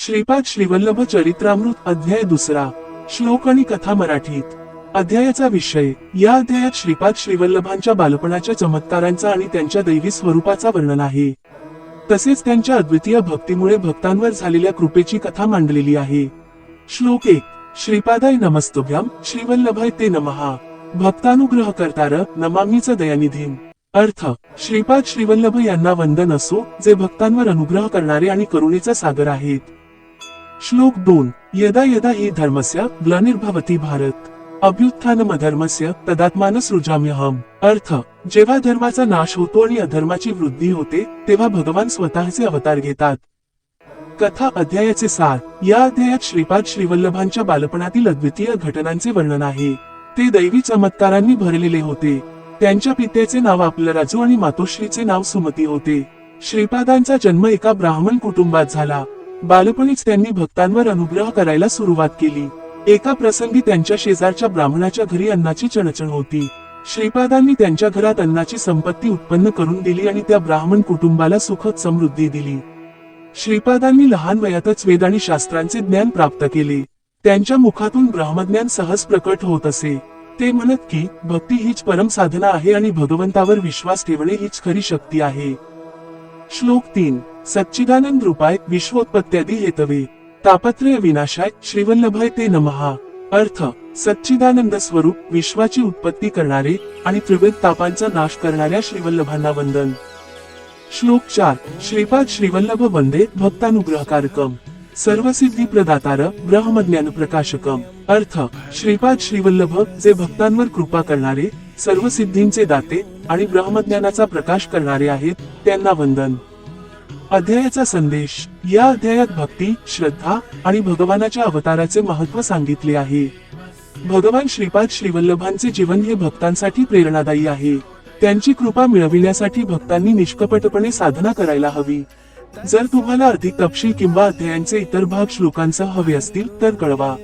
श्रीपाद श्रीवल्लभ चरित्रामृत अध्याय दुसरा श्लोक आणि कथा मराठीत. अध्यायाचा विषय या अध्यायात श्रीपाद श्रीवल्लभांच्या बालपणाच्या चमत्कारांचा आणि त्यांच्या दैवी स्वरूपाचा वर्णन आहे. तसेच त्यांच्या अद्वितीय भक्तीमुळे भक्तांवर झालेल्या कृपेची कथा मांडलेली आहे. श्लोक एक श्रीपादाय नमस्तुभ्याम श्रीवल्लभाय ते नमहा. भक्तानुग्रह करतार नमामीच दयानिधीन अर्थ श्रीपाद श्रीवल्लभ यांना वंदन असो जे भक्तांवर अनुग्रह करणारे आणि करुणेचा सागर आहेत. श्लोक दोन यदा यदा ही धर्मस्य ग्लानिर्भवती भारत। अभ्युत्थानमधर्मस्य तदात्मान सृजाम्यहम अर्थ जेव्हा धर्माचा नाश होतो आणि अधर्माची वृद्धी होते तेव्हा भगवान स्वतःचे अवतार घेतात. कथा अध्यायाचे सार या अध्यायात श्रीपाद श्रीवल्लभांच्या बालपणातील अद्वितीय घटनांचे वर्णन आहे. ते दैवी चमत्कारांनी भरलेले होते. त्यांच्या पित्याचे नाव आपलं राजू आणि मातोश्रीचे नाव सुमती होते. श्रीपादांचा जन्म एका ब्राह्मण कुटुंबात झाला. बालपणीच त्यांनी भक्तांवर अनुग्रह करायला सुरुवात केली. एका प्रसंगी त्यांच्या शेजारच्या ब्राह्मणाच्या घरी अन्नाची चणचण होती. श्रीपादांनी त्यांच्या घरात अन्नाची संपत्ती उत्पन्न करून दिली आणि त्या ब्राह्मण कुटुंबाला सुखद समृद्धी दिली. श्रीपादांनी लहान वयातच वेद आणि शास्त्रांचे ज्ञान प्राप्त केले. त्यांच्या मुखातून ब्रह्मज्ञान सहज प्रकट होत असे. ते म्हणत की भक्ती हीच परम साधना आहे आणि भगवंतावर विश्वास ठेवणे हीच खरी शक्ती आहे. श्लोक तीन. सच्चिदानंद रूपाय विश्वोत्पत्त्यादी हेतवे तापत्रय विनाशाय श्रीवल्लभाय ते नमहा. अर्थ सच्चिदानंद स्वरूप विश्वाची उत्पत्ती करणारे आणि त्रिवेद तापांचा नाश करणाऱ्या श्रीवल्लभांना वंदन. श्लोक चार श्रीपाद श्रीवल्लभ वंदे भक्तानुग्रहकारकम. सर्व सिद्धी प्रदातार ब्रह्मज्ञान प्रकाशकम अर्थ श्रीपाद श्रीवल्लभ जे भक्तांवर कृपा करणारे सर्व सिद्धींचे दाते आणि ब्रह्मज्ञानाचा प्रकाश करणारे आहेत त्यांना वंदन. अध्यायाचा संदेश. या अध्यायात भक्ती श्रद्धा आणि भगवानाच्या अवताराचे महत्त्व सांगितले आहे. भगवान श्रीपाद श्रीवल्लभांचे जीवन हे भक्तांसाठी प्रेरणादायी आहे. त्यांची कृपा मिळविण्यासाठी भक्तांनी निष्कपटपणे साधना करायला हवी. जर तुम्हाला अधिक तपशील किंवा अध्यायांचे इतर भाग श्लोकांसह हवे असतील तर कळवा.